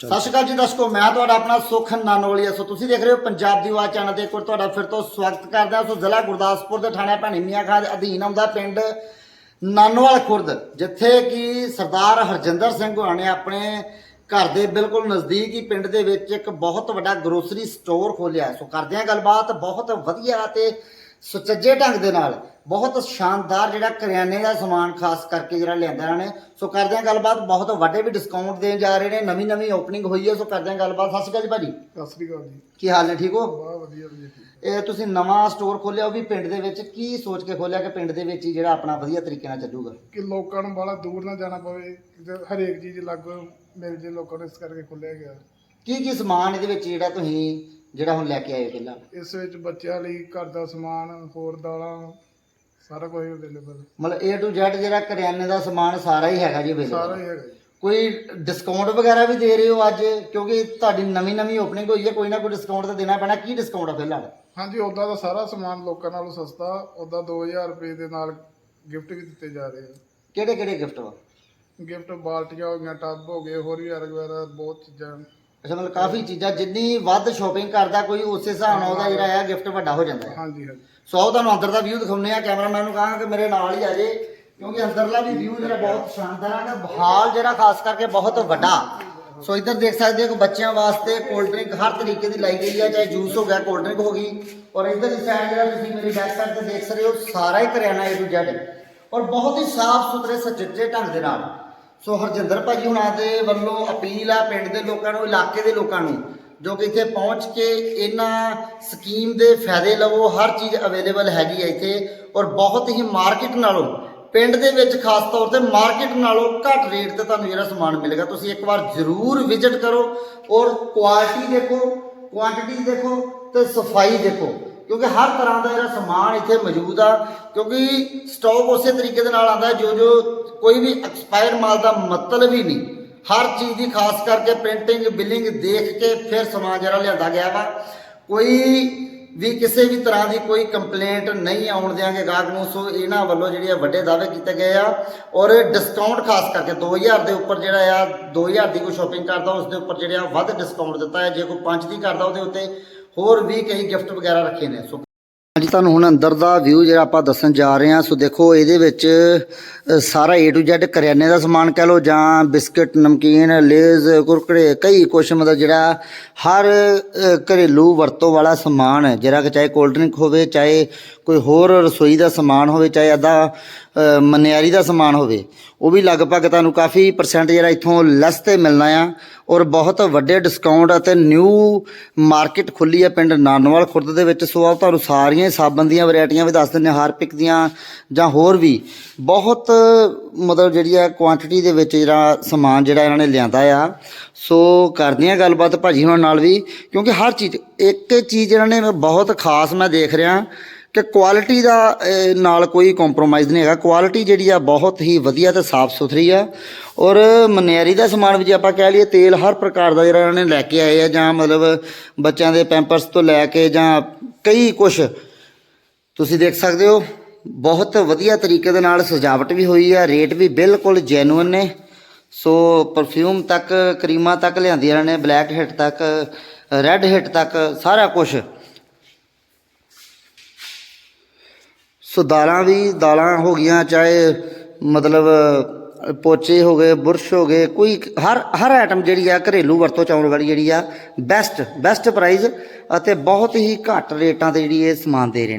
ਸਤਿ ਸ਼੍ਰੀ ਅਕਾਲ ਜੀ ਦਰਸ਼ਕੋ ਮੈਂ ਤੁਹਾਡਾ ਆਪਣਾ ਸੁਖ ਨਾਨੋਲੀਆ। ਸੋ ਤੁਸੀਂ ਦੇਖ ਰਹੇ ਹੋ ਪੰਜਾਬ ਦੀ ਆਵਾਜ਼ ਚੈਨਲ ਤੇ। ਇੱਕ ਤੁਹਾਡਾ ਫਿਰ ਤੋਂ ਸਵਾਗਤ ਕਰਦਾ ਸੋ ਜ਼ਿਲ੍ਹਾ ਗੁਰਦਾਸਪੁਰ ਦੇ ਥਾਣਾ ਭੈਣੀ ਮੀਆਂ ਖਾਂ ਦੇ ਅਧੀਨ ਆਉਂਦਾ ਪਿੰਡ ਨਾਨੋਵਾਲ ਖੁਰਦ, ਜਿੱਥੇ ਕਿ ਸਰਦਾਰ ਹਰਜਿੰਦਰ ਸਿੰਘ ਹੋਣਾ ਨੇ ਆਪਣੇ ਘਰ ਦੇ ਬਿਲਕੁਲ ਨਜ਼ਦੀਕ ਹੀ ਪਿੰਡ ਦੇ ਵਿੱਚ ਇੱਕ ਬਹੁਤ ਵੱਡਾ ਗਰੋਸਰੀ ਸਟੋਰ ਖੋਲਿਆ ਸੋ ਕਰਦੇ ਹਾਂ ਗੱਲਬਾਤ। ਬਹੁਤ ਵਧੀਆ ਤੇ ਸੁਚੱਜੇ ਢੰਗ ਦੇ ਨਾਲ ਬਹੁਤ ਸ਼ਾਨਦਾਰ ਜਿਹੜਾ ਕਰਿਆਨੇ ਦਾ ਸਮਾਨ ਖਾਸ ਕਰਕੇ ਜਿਹੜਾ ਲਿਆਂਦਾ ਇਹਨਾਂ ਨੇ। ਸੋ ਕਰਦੇ ਹਾਂ ਗੱਲਬਾਤ ਬਹੁਤ ਵੱਡੇ ਵੀ ਡਿਸਕਾਊਂਟ ਦੇਣ ਜਾ ਰਹੇ ਨੇ ਨਵੀਂ ਨਵੀਂ ਓਪਨਿੰਗ ਹੋਈ ਹੈ ਸੋ ਕਰਦੇ ਹਾਂ ਗੱਲਬਾਤ। ਸਤਿ ਸ਼੍ਰੀ ਅਕਾਲ ਜੀ ਭਾਜੀ। ਸਤਿ ਸ੍ਰੀ ਅਕਾਲ ਜੀ। ਕੀ ਹਾਲ ਨੇ ਠੀਕ ਹੋ? ਬਹੁਤ ਵਧੀਆ ਠੀਕ। ਇਹ ਤੁਸੀਂ ਨਵਾਂ ਸਟੋਰ ਖੋਲਿਆ ਉਹ ਵੀ ਪਿੰਡ ਦੇ ਵਿੱਚ ਕੀ ਸੋਚ ਕੇ ਖੋਲਿਆ ਕਿ ਪਿੰਡ ਦੇ ਵਿੱਚ ਹੀ ਜਿਹੜਾ ਆਪਣਾ ਵਧੀਆ ਤਰੀਕੇ ਨਾਲ ਚੱਲੂਗਾ? ਕਿ ਲੋਕਾਂ ਨੂੰ ਬੜਾ ਦੂਰ ਨਾ ਜਾਣਾ ਪਵੇ ਹਰੇਕ ਚੀਜ਼ ਲਾਗੋ ਮਿਲ ਜੇ ਲੋਕਾਂ ਨੂੰ ਇਸ ਕਰਕੇ ਖੋਲਿਆ ਗਿਆ। ਕੀ ਕੀ ਸਮਾਨ ਇਹਦੇ ਵਿੱਚ ਜਿਹੜਾ ਤੁਸੀਂ ਜਿਹੜਾ ਹੁਣ ਲੈ ਕੇ ਆਏ ਪਹਿਲਾਂ? ਇਸ ਵਿੱਚ ਬੱਚਿਆਂ ਲਈ ਘਰ ਦਾ ਸਮਾਨ ਹੋਰ ਦਾਲਾਂ ਸਾਰਾ ਕੁਝ ਅਵੇਲੇਬਲ ਮਤਲਬ A to Z ਜਿਹੜਾ ਕਰਿਆਨੇ ਦਾ ਸਮਾਨ ਸਾਰਾ ਹੀ ਹੈਗਾ ਜੀ ਸਾਰਾ ਹੀ ਹੈਗਾ ਜੀ। ਕੋਈ ਡਿਸਕਾਊਂਟ ਵਗੈਰਾ ਵੀ ਦੇ ਰਹੇ ਹੋ ਅੱਜ? ਕਿਉਂਕਿ ਤੁਹਾਡੀ ਨਵੀਂ ਨਵੀਂ ਓਪਨਿੰਗ ਹੋਈ ਹੈ ਕੋਈ ਨਾ ਕੋਈ ਡਿਸਕਾਊਂਟ ਤਾਂ ਦੇਣਾ ਪੈਣਾ। ਕੀ ਡਿਸਕਾਊਂਟ ਆ ਫਿਲਹਾਲ ਹਾਂਜੀ ਉਦਾਂ ਦਾ ਸਾਰਾ ਸਮਾਨ ਲੋਕਾਂ ਨਾਲੋਂ ਸਸਤਾ ਉਦਾਂ 2000 ਰੁਪਏ ਦੇ ਨਾਲ ਗਿਫਟ ਵੀ ਦਿੱਤੇ ਜਾ ਰਹੇ ਆ। ਕਿਹੜੇ ਕਿਹੜੇ ਗਿਫਟ ਵਾ? ਗਿਫਟ ਬਾਲਟੀਆਂ ਹੋ ਗਈਆਂ ਟੱਬ ਹੋ ਗਏ ਹੋਰ ਵੀ ਵਗੈਰਾ ਬਹੁਤ ਚੀਜ਼ਾਂ। ਅੱਛਾ ਮਤਲਬ ਕਾਫੀ ਚੀਜ਼ਾਂ ਜਿੰਨੀ ਵੱਧ ਸ਼ਾਪਿੰਗ ਕਰਦਾ ਕੋਈ ਉਸੇ ਹਿਸਾਬ ਨਾਲ ਉਹਦਾ ਜਿਹੜਾ ਹੈ ਗਿਫਟ ਵੱਡਾ ਹੋ ਜਾਂਦਾ ਹੈ। ਹਾਂਜੀ ਹਾਂਜੀ। ਸੋ ਤੁਹਾਨੂੰ ਅੰਦਰ ਦਾ ਵਿਊ ਦਿਖਾਉਂਦੇ ਆ ਕੈਮਰਾਮੈਨ ਨੂੰ ਕਹਾਂਗਾ ਕਿ ਮੇਰੇ ਨਾਲ ਹੀ ਆ ਜੇ ਕਿਉਂਕਿ ਅੰਦਰਲਾ ਵੀ ਵਿਊ ਜਿਹੜਾ ਬਹੁਤ ਸ਼ਾਨਦਾਰ ਹੈ ਤੇ ਹਾਲ ਜਿਹੜਾ ਖਾਸ ਕਰਕੇ ਬਹੁਤ ਵੱਡਾ। ਸੋ ਇੱਧਰ ਦੇਖ ਸਕਦੇ ਹੋ ਕਿ ਬੱਚਿਆਂ ਵਾਸਤੇ ਕੋਲਡ ਡਰਿੰਕ ਹਰ ਤਰੀਕੇ ਦੀ ਲਾਈ ਗਈ ਹੈ ਚਾਹੇ ਜੂਸ ਹੋ ਗਿਆ ਕੋਲਡ ਡਰਿੰਕ ਹੋ ਗਈ। ਔਰ ਇੱਧਰ ਦੀ ਸਾਈਡ ਜਿਹੜਾ ਤੁਸੀਂ ਮੇਰੀ ਬੈਕ ਸਾਈਡ ਤੇ ਦੇਖ ਸਕਦੇ ਹੋ ਸਾਰਾ ਹੀ ਕਰਿਆਨਾ ਏ ਟੂ ਜ਼ੈਡ ਔਰ ਬਹੁਤ ਹੀ ਸਾਫ਼ ਸੁਥਰੇ ਸੁਚੱਜੇ ਢੰਗ ਦੇ ਨਾਲ। ਸੋ ਹਰਜਿੰਦਰ ਭਾਜੀ ਹੁਣਾਂ ਦੇ ਵੱਲੋਂ ਅਪੀਲ ਆ ਪਿੰਡ ਦੇ ਲੋਕਾਂ ਨੂੰ, ਇਲਾਕੇ ਦੇ ਲੋਕਾਂ ਨੂੰ, ਜੋ ਕਿ ਇੱਥੇ ਪਹੁੰਚ ਕੇ ਇਹਨਾਂ ਸਕੀਮ ਦੇ ਫਾਇਦੇ ਲਵੋ, ਹਰ ਚੀਜ਼ ਅਵੇਲੇਬਲ ਹੈਗੀ ਹੈ ਇੱਥੇ, ਔਰ ਬਹੁਤ ਹੀ ਮਾਰਕੀਟ ਨਾਲੋਂ, ਪਿੰਡ ਦੇ ਵਿੱਚ ਖਾਸ ਤੌਰ ਤੇ ਮਾਰਕੀਟ ਨਾਲੋਂ ਘੱਟ ਰੇਟ ਤੇ ਤੁਹਾਨੂੰ ਜਿਹੜਾ ਸਮਾਨ ਮਿਲੇਗਾ, ਤੁਸੀਂ ਇੱਕ ਵਾਰ ਜ਼ਰੂਰ ਵਿਜ਼ਿਟ ਕਰੋ, ਔਰ ਕੁਆਲਿਟੀ ਦੇਖੋ ਕੁਆਂਟੀਟੀ ਦੇਖੋ ਤੇ ਸਫ਼ਾਈ ਦੇਖੋ। ਕਿਉਂਕਿ ਹਰ ਤਰ੍ਹਾਂ ਦਾ ਜਿਹੜਾ ਸਮਾਨ ਇੱਥੇ ਮੌਜੂਦ ਆ, ਕਿਉਂਕਿ ਸਟਾਕ ਉਸੇ ਤਰੀਕੇ ਦੇ ਨਾਲ ਆਉਂਦਾ ਜੋ ਜੋ ਕੋਈ ਵੀ ਐਕਸਪਾਇਰ ਮਾਲ ਦਾ ਮਤਲਬ ਹੀ ਨਹੀਂ। ਹਰ ਚੀਜ਼ ਦੀ ਖਾਸ ਕਰਕੇ ਪ੍ਰਿੰਟਿੰਗ ਬਿਲਿੰਗ ਦੇਖ ਕੇ ਫਿਰ ਸਮਾਨ ਜਿਹੜਾ ਲਿਆਂਦਾ ਗਿਆ ਵਾ। ਕੋਈ ਵੀ ਕਿਸੇ ਵੀ ਤਰ੍ਹਾਂ ਦੀ ਕੋਈ ਕੰਪਲੇਂਟ ਨਹੀਂ ਆਉਣ ਦਿਆਂਗੇ ਗਾਹਕ ਨੂੰ, ਸੋ ਇਹਨਾਂ ਵੱਲੋਂ ਜਿਹੜੇ ਆ ਵੱਡੇ ਦਾਅਵੇ ਕੀਤੇ ਗਏ ਆ ਔਰ ਡਿਸਕਾਊਂਟ ਖਾਸ ਕਰਕੇ 2000 ਦੇ ਉੱਪਰ ਜਿਹੜਾ ਆ 2000 ਦੀ ਕੋਈ ਸ਼ਾਪਿੰਗ ਕਰਦਾ, ਉਸ ਦੇ ਉੱਪਰ ਜਿਹੜਾ ਆ ਵੱਧ ਡਿਸਕਾਊਂਟ ਦਿੱਤਾ ਹੈ। ਜੇ ਕੋਈ 5 ਦੀ ਕਰਦਾ, ਉਹਦੇ ਉੱਤੇ ਹੋਰ ਵੀ ਕਈ ਗਿਫਟ ਵਗੈਰਾ ਰੱਖੇ ਨੇ। ਸੋ ਹਾਂਜੀ ਤੁਹਾਨੂੰ ਹੁਣ ਅੰਦਰ ਦਾ ਵਿਊ ਜਿਹੜਾ ਆਪਾਂ ਦੱਸਣ ਜਾ ਰਹੇ ਹਾਂ ਸੋ ਦੇਖੋ ਇਹਦੇ ਵਿੱਚ ਸਾਰਾ A to Z ਕਰਿਆਨੇ ਦਾ ਸਮਾਨ ਕਹਿ ਲਓ ਜਾਂ ਬਿਸਕਟ ਨਮਕੀਨ ਲੇਜ਼ ਕੁਰਕਰੇ ਕਈ ਕੁਛ ਮਤਲਬ ਜਿਹੜਾ ਹਰ ਘਰੇਲੂ ਵਰਤੋਂ ਵਾਲਾ ਸਮਾਨ ਹੈ। ਜਿਹੜਾ ਕਿ ਚਾਹੇ ਕੋਲਡ ਡਰਿੰਕ ਹੋਵੇ ਚਾਹੇ ਕੋਈ ਹੋਰ ਰਸੋਈ ਦਾ ਸਮਾਨ ਹੋਵੇ ਚਾਹੇ ਅੱਧਾ ਅ, ਮਨਿਆਰੀ ਦਾ ਸਮਾਨ ਹੋਵੇ ਉਹ ਵੀ ਲਗਭਗ ਤੁਹਾਨੂੰ ਕਾਫੀ ਪਰਸੈਂਟ ਜਿਹੜਾ ਇੱਥੋਂ ਲੈਸ ਤੇ ਮਿਲਣਾ ਆ ਔਰ ਬਹੁਤ ਵੱਡੇ ਡਿਸਕਾਊਂਟ ਅਤੇ ਨਿਊ ਮਾਰਕੀਟ ਖੁੱਲੀ ਹੈ ਪਿੰਡ ਨਾਨਵਾਲ ਖੁਰਦ ਦੇ ਵਿੱਚ। ਸੋ ਆ ਤੁਹਾਨੂੰ ਸਾਰੀਆਂ ਸਾਬਣ ਦੀਆਂ ਵੈਰਾਈਟੀਆਂ ਵੀ ਦੱਸ ਦਿੰਦੇ ਹਾਂ ਹਾਰਪਿਕ ਦੀਆਂ ਜਾਂ ਹੋਰ ਵੀ। ਬਹੁਤ, ਮਤਲਬ ਜਿਹੜੀ ਆ ਕੁਆਂਟੀਟੀ ਦੇ ਵਿੱਚ ਜਿਹੜਾ ਸਮਾਨ ਜਿਹੜਾ ਇਹਨਾਂ ਨੇ ਲਿਆਂਦਾ ਆ। ਸੋ ਕਰਦੇ ਹਾਂ ਗੱਲਬਾਤ ਭਾਜੀ ਹੁਣਾਂ ਨਾਲ ਵੀ, ਕਿਉਂਕਿ ਹਰ ਚੀਜ਼, ਇੱਕ ਚੀਜ਼ ਇਹਨਾਂ ਨੇ ਬਹੁਤ ਖਾਸ ਮੈਂ ਦੇਖ ਰਿਹਾ ਕਿ ਕੁਆਲਿਟੀ ਦਾ ਨਾਲ ਕੋਈ ਕੰਪਰੋਮਾਈਜ਼ ਨਹੀਂ ਹੈਗਾ। ਕੁਆਲਿਟੀ ਜਿਹੜੀ ਆ ਬਹੁਤ ਹੀ ਵਧੀਆ ਤੇ ਸਾਫ਼ ਸੁਥਰੀ ਆ। ਔਰ ਮਨਿਆਰੀ ਦਾ ਸਮਾਨ ਵੀ ਜੇ ਆਪਾਂ ਕਹਿ ਲਈਏ, ਤੇਲ ਹਰ ਪ੍ਰਕਾਰ ਦਾ ਜਿਹੜਾ ਇਹਨਾਂ ਨੇ ਲੈ ਕੇ ਆਏ ਆ ਜਾਂ ਮਤਲਬ ਬੱਚਿਆਂ ਦੇ ਪੈਂਪਰਸ ਤੋਂ ਲੈ ਕੇ ਜਾਂ ਕਈ ਕੁਝ ਤੁਸੀਂ ਦੇਖ ਸਕਦੇ ਹੋ, ਬਹੁਤ ਵਧੀਆ ਤਰੀਕੇ ਦੇ ਨਾਲ ਸਜਾਵਟ ਵੀ ਹੋਈ ਆ, ਰੇਟ ਵੀ ਬਿਲਕੁਲ ਜੈਨੂਇਨ ਨੇ। ਸੋ ਪਰਫਿਊਮ ਤੱਕ, ਕਰੀਮਾਂ ਤੱਕ ਲਿਆਂਦੀਆਂ ਇਹਨਾਂ ਨੇ ਬਲੈਕ ਹਿੱਟ ਤੱਕ ਰੈੱਡ ਹਿੱਟ ਤੱਕ, ਸਾਰਾ ਕੁਝ ਸੋ ਦਾਲਾਂ ਵੀ, ਦਾਲਾਂ ਹੋ ਗਈਆਂ, ਚਾਹੇ ਮਤਲਬ ਪੋਚੇ ਹੋ ਗਏ, ਬੁਰਸ਼ ਹੋ ਗਏ, ਕੋਈ ਹਰ ਹਰ ਆਈਟਮ ਜਿਹੜੀ ਆ, ਘਰੇਲੂ ਵਰਤੋਂ ਚ ਵਾਲੀ ਜਿਹੜੀ ਆ ਬੈਸਟ ਬੈਸਟ ਪ੍ਰਾਈਸ ਅਤੇ ਬਹੁਤ ਹੀ ਘੱਟ ਰੇਟਾਂ ਤੇ ਜਿਹੜੀ ਇਹ ਸਮਾਨ ਦੇ ਰਹੇ ਨੇ।